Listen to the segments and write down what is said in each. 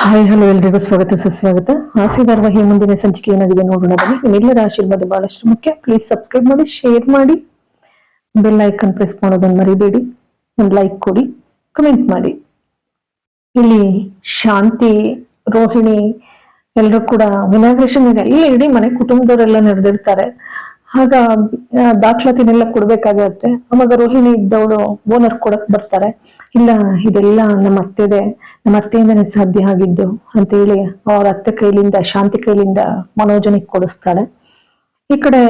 Hi, hello, ಎಲ್ರಿಗೂ ಸ್ವಾಗತ, ಸುಸ್ವಾಗತ. ಆಸೆದಾರ್ವ ಈ ಮುಂದಿನ ಸಂಚಿಕೆ ಏನಾಗಿದೆ ನೋಡೋಣ ಬನ್ನಿ. ನಿಮ್ಮೆಲ್ಲರ ಆಶೀರ್ವಾದ ಬಹಳಷ್ಟು ಮುಖ್ಯ. ಪ್ಲೀಸ್ ಸಬ್ಸ್ಕ್ರೈಬ್ ಮಾಡಿ ಶೇರ್ ಮಾಡಿ. ಬೆಲ್ ಐಕನ್ ಪ್ರೆಸ್ ಮಾಡೋದನ್ನ ಮರಿಬೇಡಿ. ಒಂದು ಲೈಕ್ ಕೊಡಿ ಕಮೆಂಟ್ ಮಾಡಿ. ಇಲ್ಲಿ ಶಾಂತಿ, ರೋಹಿಣಿ ಎಲ್ಲರೂ ಕೂಡ ಇನಾಗ್ರೇಷನ್ ಎಲ್ಲ ಇಡೀ ಮನೆ ಕುಟುಂಬದವರೆಲ್ಲ ನಡೆದಿರ್ತಾರೆ. ಆಗ ದಾಖಲಾತಿನೆಲ್ಲ ಕೊಡ್ಬೇಕಾಗಿರುತ್ತೆ ಅವಾಗ ರೋಹಿಣಿ ಇದ್ದವಳು ಓನರ್ ಕೊಡಕ್ ಬರ್ತಾರೆ. ಇಲ್ಲ, ಇದೆಲ್ಲ ನಮ್ಮ ಅತ್ತೆದೆ, ನಮ್ಮ ಅತ್ತೆಯಿಂದನೇ ಸಾಧ್ಯ ಆಗಿದ್ದು ಅಂತ ಹೇಳಿ ಅವ್ರ ಅತ್ತೆ ಕೈಲಿಂದ, ಶಾಂತಿ ಕೈಲಿಂದ ಮನೋಜನಿಗೆ ಕೊಡಿಸ್ತಾಳೆ. ಈ ಕಡೆ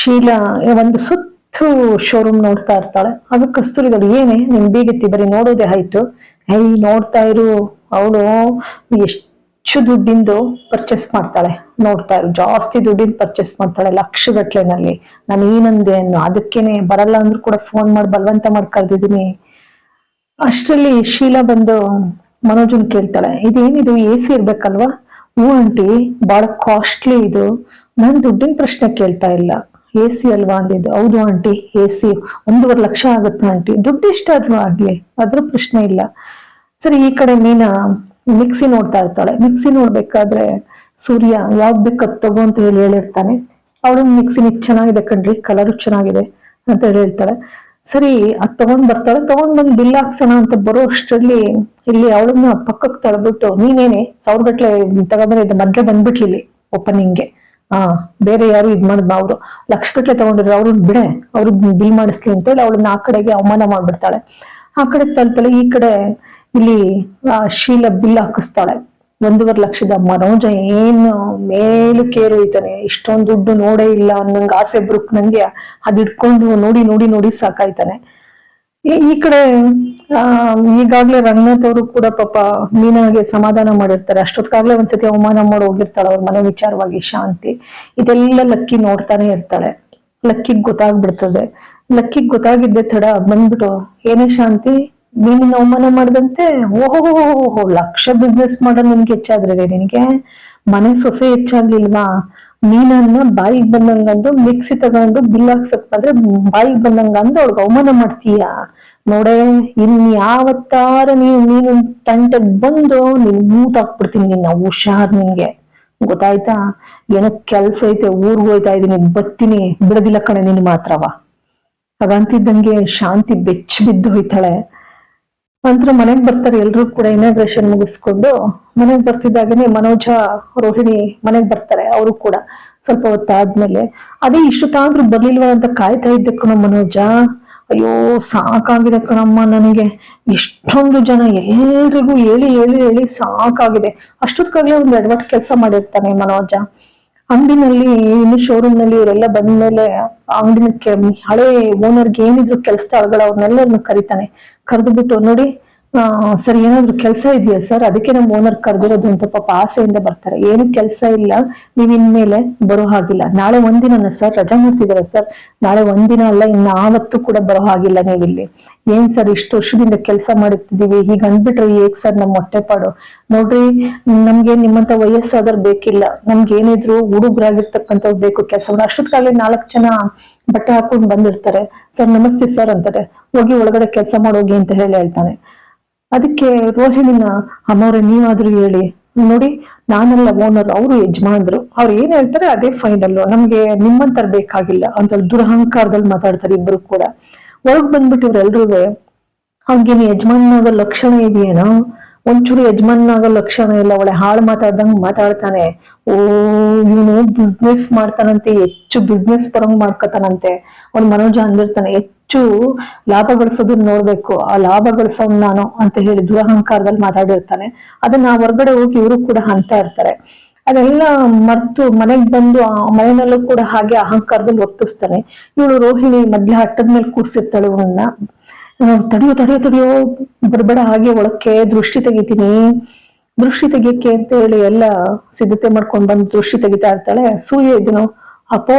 ಶೀಲಾ ಒಂದು ಸುತ್ತು ಶೋರೂಮ್ ನೋಡ್ತಾ ಇರ್ತಾಳೆ. ಅದು ಕಸ್ತೂರಿಗಳು ಏನೇ ನಿಮ್ ಬೀಗತ್ತಿ ಬರೀ ನೋಡೋದೇ ಆಯ್ತು. ಐ ನೋಡ್ತಾ ಇರು. ಅವಳು ಎಷ್ಟು ದುಡ್ಡಿಂದು ಪರ್ಚೇಸ್ ಮಾಡ್ತಾಳೆ. ನೋಡ್ತಾ ಇರು, ಜಾಸ್ತಿ ದುಡ್ಡಿಂದ ಪರ್ಚೇಸ್ ಮಾಡ್ತಾಳೆ ಲಕ್ಷಗಟ್ಲೆನಲ್ಲಿ. ನಾನು ಏನಂದೆ ಅನ್ನೋ, ಅದಕ್ಕೇನೆ ಬರಲ್ಲ ಅಂದ್ರೂ ಕೂಡ ಫೋನ್ ಮಾಡಿ ಬಲವಂತ ಮಾಡಿ ಕರೆದಿದ್ದೀನಿ. ಅಷ್ಟರಲ್ಲಿ ಶೀಲಾ ಬಂದು ಮನೋಜನ್ ಕೇಳ್ತಾಳೆ, ಇದೇನಿದು ಎ ಸಿ ಇರ್ಬೇಕಲ್ವಾ? ಹ್ಞೂ ಆಂಟಿ ಬಹಳ ಕಾಸ್ಟ್ಲಿ ಇದು. ನಾನು ದುಡ್ಡಿನ ಪ್ರಶ್ನೆ ಕೇಳ್ತಾ ಇಲ್ಲ. ಎ ಸಿ ಅಲ್ವಾ? ಅಂದಿದ್ದು. ಹೌದು ಆಂಟಿ ಎ ಸಿ ಒಂದೂವರೆ ಲಕ್ಷ ಆಗುತ್ತೆ ಆಂಟಿ? ದುಡ್ಡು ಎಷ್ಟಾದ್ರೂ ಆಗ್ಲಿ, ಅದ್ರ ಪ್ರಶ್ನೆ ಇಲ್ಲ. ಸರಿ, ಈ ಕಡೆ ಮೀನಾ ಮಿಕ್ಸಿ ನೋಡ್ತಾ ಇರ್ತಾಳೆ. ಮಿಕ್ಸಿ ನೋಡ್ಬೇಕಾದ್ರೆ ಸೂರ್ಯ ಯಾವ್ದು ಬೇಕು ತಗೋ ಅಂತ ಹೇಳಿ ಹೇಳಿರ್ತಾನೆ. ಅವಳು ಮಿಕ್ಸಿ ನಿಕ್ ಚೆನ್ನಾಗಿದೆ ಕಣ್ರಿ ಕಲರ್ ಚೆನ್ನಾಗಿದೆ ಅಂತ ಹೇಳಿ ಹೇಳ್ತಾಳೆ. ಸರಿ, ಅದ್ ತಗೊಂಡ್ ಬರ್ತಾಳೆ. ತಗೊಂಡ್ ಬಂದ್ ಬಿಲ್ ಹಾಕ್ಸೋಣ ಅಂತ ಬರೋ ಅಷ್ಟರಲ್ಲಿ ಇಲ್ಲಿ ಅವಳನ್ನ ಪಕ್ಕಕ್ಕೆ ತಳ್ಬಿಟ್ಟು, ನೀನೇನೆ, ಸಾವಿರ ಗಟ್ಲೆ ತಗೊಂಡ್ಬಂದಿದ್ದೆ ಮಧ್ಯ ಬಂದ್ಬಿಟ್ಲಿ ಇಲ್ಲಿ ಓಪನಿಂಗ್ಗೆ ಆ, ಬೇರೆ ಯಾರು ಇದ್ ಮಾಡಿದ್ ಅವರು. ಲಕ್ಷ ಗಟ್ಲೆ ತಗೊಂಡಿದ್ರು ಅವ್ರನ್ನ ಬಿಡೆ ಅವ್ರಿಗೆ ಬಿಲ್ ಮಾಡಿಸ್ಲಿ ಅಂತೇಳಿ ಅವಳನ್ನ ಆ ಕಡೆಗೆ ಅವಮಾನ ಮಾಡ್ಬಿಡ್ತಾಳೆ. ಆ ಕಡೆ ತಳ್ತಾಳೆ. ಈ ಕಡೆ ಇಲ್ಲಿ ಶೀಲ ಬಿಲ್ ಹಾಕಿಸ್ತಾಳೆ. ಒಂದೂವರೆ ಲಕ್ಷದ ಮನೋಜ ಏನು ಮೇಲು ಕೇರು ಇದ್ದಾನೆ. ಇಷ್ಟೊಂದು ದುಡ್ಡು ನೋಡೇ ಇಲ್ಲ ಅನ್ನಂಗೆ ಆಸೆ ಬ್ರುಕ್ ನಂಗೆ ಅದ್ ಇಟ್ಕೊಂಡು ನೋಡಿ ನೋಡಿ ನೋಡಿ ಸಾಕಾಯ್ತಾನೆ. ಈ- ಕಡೆ, ಆ, ಈಗಾಗ್ಲೇ ರಂಗನಾಥ್ ಅವರು ಕೂಡ ಪಾಪ ಮೀನಾಗೆ ಸಮಾಧಾನ ಮಾಡಿರ್ತಾರೆ. ಅಷ್ಟೊತ್ತಿಗಾಗ್ಲೇ ಒಂದ್ಸತಿ ಅವಮಾನ ಮಾಡಿ ಹೋಗಿರ್ತಾಳೆ ಅವ್ರ ಮನೆ ವಿಚಾರವಾಗಿ ಶಾಂತಿ. ಇದೆಲ್ಲ ಲಕ್ಕಿ ನೋಡ್ತಾನೆ ಇರ್ತಾಳೆ. ಲಕ್ಕಿಗ್ ಗೊತ್ತಾಗ್ಬಿಡ್ತದೆ. ಲಕ್ಕಿಗ್ ಗೊತ್ತಾಗಿದ್ದೆ ತಡ ಬಂದ್ಬಿಟ್ಟು, ಏನೇ ಶಾಂತಿ? ನೀನಿನ ಅವಮಾನ ಮಾಡ್ದಂತೆ ಓಹೋ ಲಕ್ಷ ಬಿಸ್ನೆಸ್ ಮಾಡೋ ನಿನ್ಗೆ ಹೆಚ್ಚಾದ್ರೆ ನಿನಗೆ? ಮನೆ ಸೊಸೆ ಹೆಚ್ಚಾಗ್ಲಿಲ್ವಾ? ಮೀನನ್ನ ಬಾಯಿಗೆ ಬಂದಂಗಂದು ಮಿಕ್ಸಿ ತಗೊಂಡು ಬಿಲ್ ಹಾಕ್ಸಕ್ ಬಂದ್ರೆ ಬಾಯಿಗೆ ಬಂದಂಗಂದು ಅವ್ಳಿಗೆ ಅವಮಾನ ಮಾಡ್ತೀಯ? ನೋಡೆ ಇನ್ ಯಾವತ್ತಾರ ನೀನು ನೀನು ತಂಟೆಗ್ ಬಂದು ನೀನ್ ಮೂಟ್ ಹಾಕ್ಬಿಡ್ತೀನಿ ನಿನ್ನ ಹುಷಾರ್ ನಿನ್ಗೆ. ಗೊತ್ತಾಯ್ತಾ? ಏನೋ ಕೆಲ್ಸ ಐತೆ, ಊರ್ಗ್ ಹೋಯ್ತಾ ಇದೀನಿ, ಬತ್ತೀನಿ, ಬಿಡದಿಲ್ಲ ಕಣೆ ನಿನ್ ಮಾತ್ರವ. ಹಾಗಂತಿದ್ದಂಗೆ ಶಾಂತಿ ಬೆಚ್ಚ ಬಿದ್ದು ಹೋಯ್ತಾಳೆ. ನಂತರ ಮನೆಗ್ ಬರ್ತಾರೆ, ಎಲ್ರು ಕೂಡ ಇನಾಗ್ರೇಷನ್ ಮುಗಿಸ್ಕೊಂಡು ಮನೆಗ್ ಬರ್ತಿದ್ದಾಗನೆ ಮನೋಜ, ರೋಹಿಣಿ ಮನೆಗ್ ಬರ್ತಾರೆ, ಅವರು ಕೂಡ ಸ್ವಲ್ಪ ಹೊತ್ತಾದ್ಮೇಲೆ ಅದೇ ಇಷ್ಟೊತ್ತಾದ್ರೂ ಬರ್ಲಿಲ್ವ ಅಂತ ಕಾಯ್ತಾ ಇದ್ದೆ ಕಣ ಮನೋಜ. ಅಯ್ಯೋ, ಸಾಕಾಗಿದೆ ಕಣಮ್ಮ ನನಗೆ. ಇಷ್ಟೊಂದು ಜನ ಎಲ್ರಿಗೂ ಹೇಳಿ ಹೇಳಿ ಹೇಳಿ ಸಾಕಾಗಿದೆ. ಅಷ್ಟೊತ್ತಿಗಾಗ್ಲೇ ಒಂದು ಎಡವಟ್ಟು ಕೆಲಸ ಮಾಡಿರ್ತಾನೆ ಮನೋಜ. ಅಂಗಡಿನಲ್ಲಿ, ಇನ್ನು ಶೋರೂಮ್ನಲ್ಲಿ ಇವರೆಲ್ಲ ಬಂದ್ಮೇಲೆ ಅಂಗಡಿನ ಹಳೆ ಓನರ್ಗೆ ಏನಿದ್ರು ಕೆಲಸ ಅವ್ರನ್ನೆಲ್ಲರನ್ನು ಕರಿತಾನೆ. ಕರೆದು ಬಿಟ್ಟು ನೋಡಿ ಸರ್, ಏನಾದ್ರು ಕೆಲಸ ಇದೆಯಾ ಸರ್? ಅದಕ್ಕೆ ನಮ್ಮ ಓನರ್ ಕರೆದಿರೋದು ಅಂತ ಪಾಪ ಆಸೆಯಿಂದ ಬರ್ತಾರೆ. ಏನು ಕೆಲಸ ಇಲ್ಲ. ನೀವು ಇನ್ಮೇಲೆ ಬರೋ ಹಾಗಿಲ್ಲ. ನಾಳೆ ಒಂದಿನ ಸರ್, ರಜಾ ಮಾಡ್ತಿದಾರೆ ಸರ್? ನಾಳೆ ಒಂದಿನ ಅಲ್ಲ, ಇನ್ನು ಆವತ್ತು ಕೂಡ ಬರೋ ಹಾಗಿಲ್ಲ ನೀವಿಲ್ಲಿ. ಏನ್ ಸರ್, ಇಷ್ಟು ವರ್ಷದಿಂದ ಕೆಲಸ ಮಾಡುತ್ತಿದ್ದೀವಿ ಹೀಗ ಅಂದ್ಬಿಟ್ರೆ ಏಕ್ ಸರ್ ನಮ್ಮ ಹೊಟ್ಟೆಪಾಡು ನೋಡ್ರಿ, ನಮ್ಗೆ ನಿಮ್ಮಂತ ವಯಸ್ಸಾದವ್ರು ಬೇಕಿಲ್ಲ. ನಮ್ಗೆ ಏನಿದ್ರು ಹುಡುಗರಾಗಿರ್ತಕ್ಕಂಥವ್ರು ಬೇಕು ಕೆಲಸವನ್ನು. ಅಷ್ಟೊತ್ತಿಗಾಗಲೇ ನಾಲ್ಕು ಜನ ಬಟ್ಟೆ ಹಾಕೊಂಡು ಬಂದಿರ್ತಾರೆ. ಸರ್, ನಮಸ್ತೆ ಸರ್ ಅಂತಾರೆ. ಹೋಗಿ ಒಳಗಡೆ ಕೆಲಸ ಮಾಡೋಗಿ ಅಂತ ಹೇಳಿ ಹೇಳ್ತಾನೆ. ಅದಕ್ಕೆ ರೋಹಿಣಿನ ಅಮ್ಮವ್ರೆ, ನೀವಾದ್ರೂ ಹೇಳಿ. ನೋಡಿ, ನಾನೆಲ್ಲ ಓನರ್ ಅವರು ಯಜಮಾನ್ರು. ಅವ್ರು ಏನ್ ಹೇಳ್ತಾರೆ ಅದೇ ಫೈನಲ್ ನಮ್ಗೆ ನಿಮ್ಮಂತರ್ ಬೇಕಾಗಿಲ್ಲ ಅಂತ ದುರಹಂಕಾರದಲ್ಲಿ ಮಾತಾಡ್ತಾರೆ ಇಬ್ರು ಕೂಡ. ಒಳಗ್ ಬಂದ್ಬಿಟ್ಟು ಇವ್ರೆಲ್ರೂ ಅವ್ನಿಗೇನು ಯಜಮಾನ್ನಾಗ ಲಕ್ಷಣ ಇದೆಯೇನೋ? ಒಂಚೂರು ಯಜಮಾನ್ನಾಗ ಲಕ್ಷಣ ಇಲ್ಲ. ಒಳ್ಳೆ ಹಾಳು ಮಾತಾಡ್ದಂಗ್ ಮಾತಾಡ್ತಾನೆ. ಓ, ಇವನು ಬಿಸ್ನೆಸ್ ಮಾಡ್ತಾನಂತೆ, ಹೆಚ್ಚು ಬಿಸ್ನೆಸ್ ಪರಂಗ್ ಮಾಡ್ಕೊತಾನಂತೆ. ಅವ್ನ್ ಮನೋಜ ಅಂದಿರ್ತಾನೆ ಹೆಚ್ಚು ಲಾಭ ಗಳಿಸೋದನ್ನ ನೋಡ್ಬೇಕು. ಆ ಲಾಭ ಗಳಿಸೋನ್ ನಾನು ಅಂತ ಹೇಳಿ ದುರಹಂಕಾರದಲ್ಲಿ ಮಾತಾಡಿರ್ತಾನೆ. ಅದನ್ನ ಹೊರಗಡೆ ಹೋಗಿ ಇವರು ಕೂಡ ಅಂತ ಇರ್ತಾರೆ. ಅದೆಲ್ಲ ಮರ್ತು ಮನೆಗ್ ಬಂದು ಆ ಮನೆಯಲ್ಲೂ ಕೂಡ ಹಾಗೆ ಅಹಂಕಾರದಲ್ಲಿ ಒತ್ತಿಸ್ತಾನೆ ಇವಳು ರೋಹಿಣಿ ಮಧ್ಯ ಹಟ್ಟದ ಮೇಲೆ ಕೂರ್ಸಿರ್ತಾಳೆ ಇವಳನ್ನ. ತಡೆಯೋ ತಡೆಯೋ ತಡೆಯೋ, ತಡಿಯೋ, ಬರ್ಬೇಡ, ಹಾಗೆ ಒಳಕ್ಕೆ ದೃಷ್ಟಿ ತೆಗಿತೀನಿ. ದೃಷ್ಟಿ ತೆಗಿಯಕ್ಕೆ ಅಂತ ಹೇಳಿ ಎಲ್ಲ ಸಿದ್ಧತೆ ಮಾಡ್ಕೊಂಡ್ ಬಂದು ದೃಷ್ಟಿ ತೆಗಿತಾ ಇರ್ತಾಳೆ. ಸೂರ್ಯ ಇದನು ಅಪೋ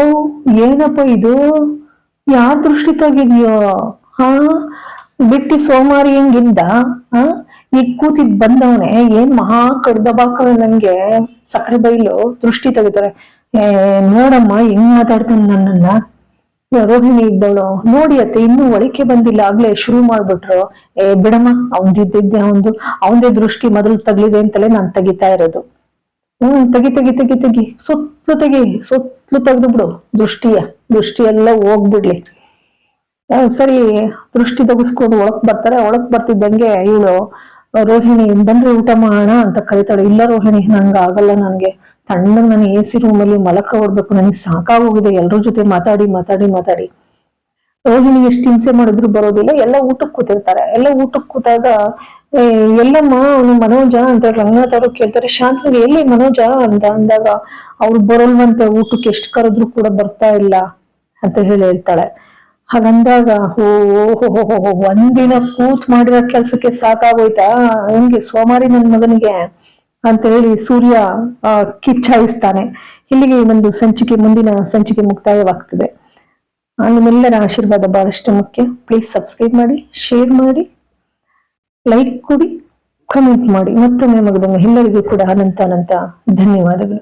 ಏನಪ್ಪ ಇದು? ಯಾರ್ ದೃಷ್ಟಿ ತೆಗಿದ್ಯೋ ಹಾ? ಬಿಟ್ಟಿ ಸೋಮಾರಿ ಹೆಂಗಿದ್ದ ಹಾ ಈಗ ಕೂತಿದ್ ಬಂದವನೆ, ಏನ್ ಮಹಾ ಕಡ್ದಬಾಕ ನಂಗೆ? ಸಕ್ಕರೆ ಬೈಲು ದೃಷ್ಟಿ ತೆಗಿತಾರೆ. ಏ, ನೋಡಮ್ಮ, ಹೆಂಗ್ ಮಾತಾಡ್ತಾನೆ ನನ್ನನ್ನ? ರೋಹಿಣಿ ಇದ್ದವಳು. ನೋಡಿ ಅತ್ತೆ, ಇನ್ನೂ ಒಳಿಕೆ ಬಂದಿಲ್ಲ. ಆಗ್ಲೇ ಶುರು ಮಾಡ್ಬಿಟ್ರು. ಏ, ಬಿಡಮ್ಮ ಅವನ್ದಿದ್ದೆ ಅವಂದು ಅವಂದೇ ದೃಷ್ಟಿ ಮೊದಲು ತಗ್ಲಿದೆ ಅಂತಲೇ ನಾನ್ ತೆಗಿತಾ ಇರೋದು. ಹ್ಮ್ ತೆಗಿ ತೆಗಿ ತೆಗಿ ತೆಗಿ. ಸುತ್ತಲೂ ತೆಗಿ ಸುತ್ತಲೂ ತೆಗೆದು ಬಿಡು. ದೃಷ್ಟಿಯ ದೃಷ್ಟಿ ಎಲ್ಲ ಹೋಗ್ಬಿಡ್ಲಿ ಸರಿ, ದೃಷ್ಟಿ ತೆಗೆಸ್ಕೊಂಡು ಒಳಕ್ ಬರ್ತಾರೆ. ಒಳಕ್ ಬರ್ತಿದ್ದಂಗೆ ಇವಳು ರೋಹಿಣಿ, ಬಂದ್ರೆ ಊಟ ಮಾಡೋಣ ಅಂತ ಕರಿತಾಳೆ. ಇಲ್ಲ ರೋಹಿಣಿ, ನಂಗೆ ಆಗಲ್ಲ ನನ್ಗೆ. ತಣ್ಣಗ್ ನಾನು ಎ ಸಿ ರೂಮಲ್ಲಿ ಮಲಕ ಹೊಡ್ಬೇಕು. ನನಗೆ ಸಾಕಾಗೋಗಿದೆ. ಎಲ್ರ ಜೊತೆ ಮಾತಾಡಿ ಮಾತಾಡಿ ಮಾತಾಡಿ. ರೋಹಿಣಿ ಎಷ್ಟು ಹಿಂಸೆ ಮಾಡಿದ್ರು ಬರೋದಿಲ್ಲ. ಎಲ್ಲ ಊಟಕ್ಕೆ ಕೂತಿರ್ತಾರೆ. ಎಲ್ಲ ಊಟಕ್ಕೆ ಕೂತಾಗ ಎಲ್ಲಮ್ಮ ಅವನು ಮನೋಜ ಅಂತ ರಂಗನಾಥ್ ಅವರು ಕೇಳ್ತಾರೆ. ಶಾಂತನಿಗೆ ಎಲ್ಲಿ ಮನೋಜ ಅಂತ ಅಂದಾಗ, ಅವ್ರು ಬರಲ್ವಂತೆ, ಊಟಕ್ಕೆ ಎಷ್ಟು ಕರೆದ್ರು ಕೂಡ ಬರ್ತಾ ಇಲ್ಲ ಅಂತ ಹೇಳಿ ಹೇಳ್ತಾಳೆ. ಹಾಗಂದಾಗ ಓಹೋ ಒಂದಿನ ಕೂತ್ ಮಾಡಿರೋ ಕೆಲ್ಸಕ್ಕೆ ಸಾಕಾಗೋಯ್ತಾ? ಹೆಂಗೆ ಸೋಮಾರಿ ನನ್ನ ಮಗನಿಗೆ? ಅಂತ ಹೇಳಿ ಸೂರ್ಯ ಕಿಚ್ಚಾಯಿಸ್ತಾನೆ. ಇಲ್ಲಿಗೆ ಒಂದು ಸಂಚಿಕೆ, ಮುಂದಿನ ಸಂಚಿಕೆ ಮುಕ್ತಾಯವಾಗ್ತದೆ. ನಿಮ್ಮೆಲ್ಲರ ಆಶೀರ್ವಾದ ಬಹಳಷ್ಟು ಮುಖ್ಯ. ಪ್ಲೀಸ್ ಸಬ್ಸ್ಕ್ರೈಬ್ ಮಾಡಿ ಶೇರ್ ಮಾಡಿ. ಲೈಕ್ ಕೊಡಿ ಕಮೆಂಟ್ ಮಾಡಿ ಮತ್ತೊಮ್ಮೆ ಮಗದೊಮ್ಮೆ ಎಲ್ಲರಿಗೂ ಕೂಡ ಅನಂತ ಅನಂತ ಧನ್ಯವಾದಗಳು.